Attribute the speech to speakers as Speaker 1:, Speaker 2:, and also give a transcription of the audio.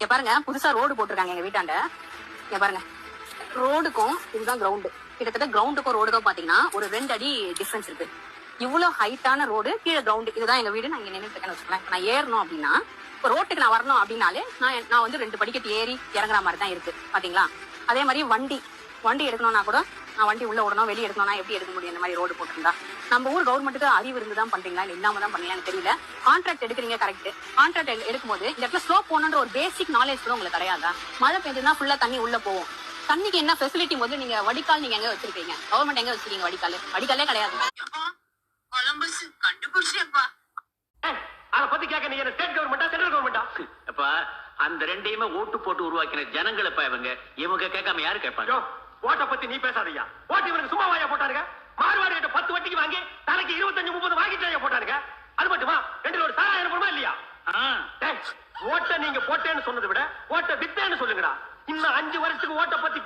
Speaker 1: இங்க பாருங்க புதுசா ரோடு போட்டிருக்காங்க எங்க வீட்டாண்ட. இங்க பாருங்க. ரோடுக்கும் இதுதான் கிரவுண்டு கிட்டத்தட்ட கிரவுண்டுக்கும் ரோடுக்கும் பாத்தீங்கன்னா ஒரு ரெண்டு அடி டிஃபரன்ஸ் இருக்கு. இவ்வளவு ஹைட்டான ரோடு கீழே கிரவுண்டு இதுதான் எங்க வீடு நான் இங்க நின்னுட்டு வச்சுக்கலாம் நான் ஏறணும் அப்படின்னா இப்போ ரோட்டுக்கு நான் வரணும் அப்படின்னாலே நான் நான் வந்து ரெண்டு படிக்கட்டு ஏறி இறங்குற மாதிரி தான் இருக்கு. பாத்தீங்களா? அதே மாதிரி வண்டி. வண்டி எடுக்கணும்னா கூட நான் வண்டி உள்ள விடணும் வெளியே எடுக்கணும்னா எப்படி எடுக்க முடியும்? இந்த மாதிரி ரோடு போட்டிருந்தா. நம்ம ஊர் கவர்மெண்ட்டுக்கு அறிவு இருந்து தான் பண்றீங்களா? இல்ல இல்லாம தான் பண்ணீங்களான்னு தெரியல. கான்ட்ராக்ட் எடுக்கிறீங்க கரெக்ட் கான்ட்ராக்ட் எடுக்கும்போது இந்த இடத்துல ஸ்லோப் போகணுன்ற ஒரு பேசிக் நாலேஜ் கூட உங்களுக்கு கிடையாதா? மழை பெஞ்சதுன்னா ஃபுல்லா தண்ணி உள்ள போகும். தண்ணிக்கு என்ன ஃபெசிலிட்டி முதல்ல நீங்க வடிகால் நீங்க எங்க வச்சிருக்கீங்க? கவர்மெண்ட் எங்க வச்சிருக்கீங்க வடிகால்? வடிகாலே கிடையாது.
Speaker 2: கொலம்பஸ் கண்டுபிடிச்சேப்பா
Speaker 3: அத பத்தி கேட்க நீ என்ன ஸ்டேட் கவர்மெண்டா சென்ட்ரல் கவர்மெண்டா
Speaker 4: அப்ப அந்த ரெண்டையுமே ஓட்டு போட்டு உருவாக்கின ஜனங்களப்பா இவங்க? இவங்க கேட்காம யாரு கேட்பாங்க?
Speaker 3: ஓட்ட பத்தி நீ பேசாதய்யா ஓட்டு இவனுக்கு சும்மா வாயா போட்டாருங்க மார்வாடி கிட்ட பத்து வட்டிக்கு வாங்கி தலைக்கு இருபத்தஞ்சு முப்பது வாங்கிட்டு போட்டாருங்க அது மட்டுமா? ரெண்டு ஒரு சாராயம் போடுமா இல்லையா? ஓட்ட நீங்க போட்டேன்னு சொன்னதை விட ஓட்ட வித்தேன்னு சொல்லுங்கடா. இன்னும் அஞ்சு வருஷத்துக்கு ஓட்ட பத்தி